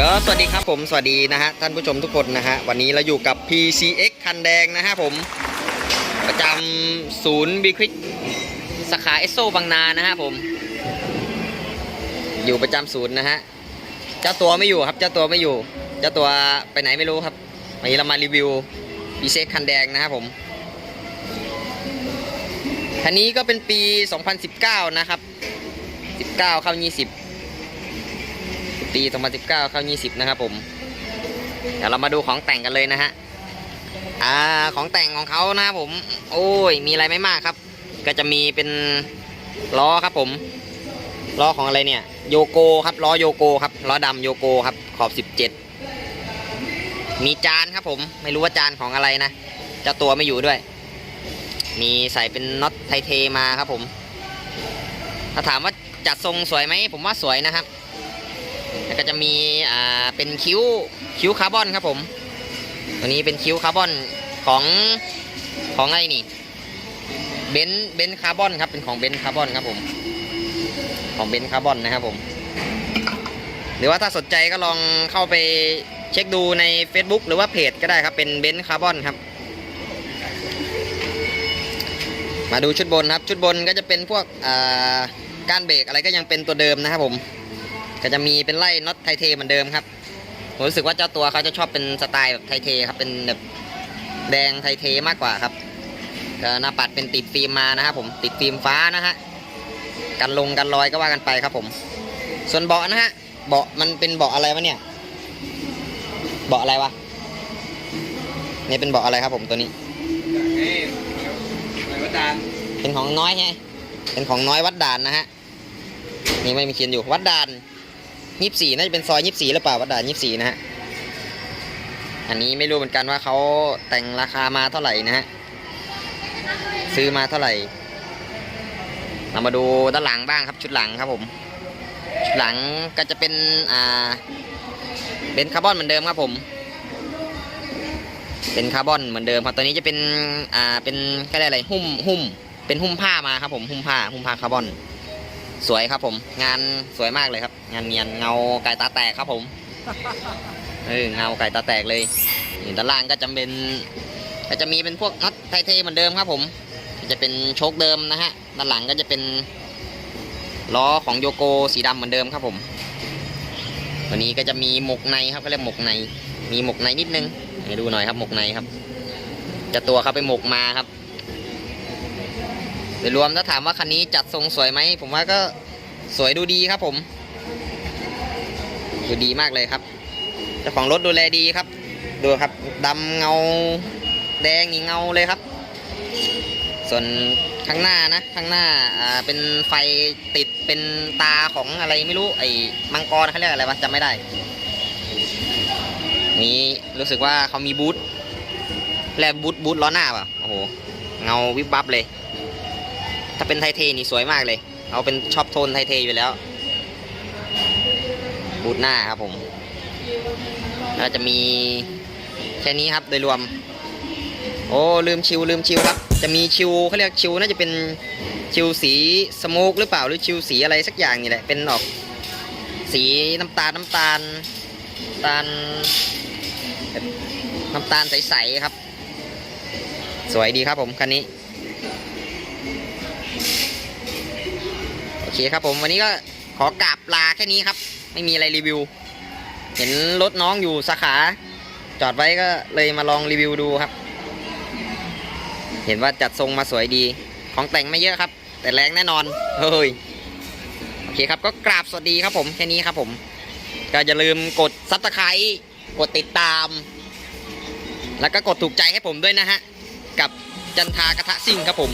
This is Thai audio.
ก็สวัสดีครับผมสวัสดีนะฮะท่านผู้ชมทุกคนนะฮะวันนี้เราอยู่กับ PCX คันแดงนะฮะผมประจำศูนย์บีควิกสาขาเอสโซบางนานะฮะผม อยู่ประจำศูนย์นะฮะเจ้าตัวไม่อยู่ครับเจ้าตัวไม่อยู่เจ้าตัวไปไหนไม่รู้ครับวันนี้เรามารีวิว PCX คันแดงนะครับผมคันนี้ก็เป็นปี 2019 นะครับ 19 เข้า 20 ปี 2019 เข้า 20 นะครับผม เดี๋ยวเรามาดูของแต่งกันเลยนะฮะ อ่า ของแต่งของเขานะครับผม โอ้ย มีอะไรไม่มากครับ ก็จะมีเป็นล้อครับผม ล้อของอะไรเนี่ย โยโกครับ ล้อโยโกครับ ล้อดำโยโกครับ ขอบ 17 มีจานครับผม ไม่รู้ว่าจานของอะไรนะ เจ้าตัวไม่อยู่ด้วย มีใส่เป็นน็อตไทเทมาครับผม ถ้าถามว่าจัดทรงสวยไหม ผมว่าสวยนะครับ แล้วก็จะมีอ่าเป็นคิ้วคิ้วคาร์บอนครับผมตัวนี้เป็นคิ้วคาร์บอนของของอะไรนี่เบนเบนคาร์บอนครับเป็นของเบนคาร์บอนครับผม ของเบนคาร์บอนนะครับผม หรือว่าถ้าสนใจก็ลองเข้าไปเช็คดูใน Facebook หรือว่าเพจก็ได้ครับเป็นเบนคาร์บอนครับ มาดูชุดบนครับ ชุดบนก็จะเป็นพวกก้านเบรกอะไรก็ยังเป็นตัวเดิมนะครับผม ก็จะมีเป็นไล่น็อตไทเทเหมือนเดิมครับผมรู้สึกว่าเจ้าตัวเขาจะชอบเป็นสไตล์แบบไทเทครับเป็นแบบแดงไทเทมากกว่าครับก็หน้าปัดเป็นติดฟิล์มมานะครับผมติดฟิล์มฟ้านะฮะกันลงกันรอยก็ว่ากันไปครับผม ส่วนเบาะนะฮะเบาะมันเป็นเบาะอะไรวะเนี่ย เบาะอะไรวะนี่เป็นเบาะอะไรครับผมตัวนี้เป็นของน้อยไงเป็นของน้อยวัดด่านนะฮะนี่ไม่มีเขียนอยู่วัดด่าน ยี่สิบสี่น่าจะเป็นซอยยี่สิบสี่หรือเปล่าวัดด่านยี่สิบสี่นะฮะอันนี้ไม่รู้เหมือนกันว่าเขาแต่งราคามาเท่าไหร่นะฮะซื้อมาเท่าไหร่เรามาดูด้านหลังบ้างครับชุดหลังครับผมชุดหลังก็จะเป็นอ่าเป็นคาร์บอนเหมือนเดิมครับผม เป็นคาร์บอนเหมือนเดิมครับตัวนี้จะเป็นอ่าเป็นแค่อะไรหุ้มหุ้มเป็นหุ้มผ้ามาครับผมหุ้มผ้าหุ้มผ้าคาร์บอน สวยครับผม งานสวยมากเลยครับ งานเนียนเงาไก่ตาแตกครับผมเออเงาไก่ตาแตกเลยนี่ด้านล่างก็จะเป็นก็จะมีเป็นพวกน็อตไทเทเหมือนเดิมครับ ผมจะเป็นโชคเดิมนะฮะด้านหลังก็จะเป็นล้อของโยโกสีดำเหมือนเดิมครับผม ตัวนี้ก็จะมีหมกในครับเขาเรียกหมกใน มีหมกในนิดนึงให้ดูหน่อยครับหมกในครับ จะตัวเขาไปหมกมาครับ โดยรวมถ้าถามว่าคันนี้จัดทรงสวยไหมผมว่าก็สวยดูดีครับผม ดูดีมากเลยครับเจ้าของรถดูแลดีครับ ดูครับดำเงาแดงนี่เงาเลยครับ ส่วนข้างหน้านะข้างหน้าอ่าเป็นไฟติดเป็นตาของอะไรไม่รู้ไอ้มังกรเขาเรียกอะไรวะจำไม่ได้ นี่รู้สึกว่าเขามีบูทและบูทบูทล้อหน้าป่ะโอ้โหเงาวิบวับเลย ถ้าเป็นไทเทนี่สวยมากเลย เอาเป็นชอบโทนไทเทอยู่แล้ว บูทหน้าครับผมแล้วจะมีแค่นี้ครับโดยรวม โอ้ลืมชิวลืมชิวครับ จะมีชิวเขาเรียกชิวน่าจะเป็นชิวสีสโมกหรือเปล่าหรือชิวสีอะไรสักอย่างนี่แหละเป็นออกสีน้ำตาลน้ำตาลน้ำตาลแบบน้ำตาลใสๆครับ สวยดีครับผมคันนี้ เคครับผมวันนี้ก็ขอกราบลาแค่นี้ครับ ไม่มีอะไรรีวิว เห็นรถน้องอยู่สาขา จอดไว้ก็เลยมาลองรีวิวดูครับ เห็นว่าจัดทรงมาสวยดี ของแต่งไม่เยอะครับ แต่แรงแน่นอนเฮ้ยโอเคครับก็กราบสวัสดีครับผมแค่นี้ครับผม ก็อย่าลืมกดซับสไครต์กดติดตาม แล้วก็กดถูกใจให้ผมด้วยนะฮะ กับจันทากระทะซิ่งครับผม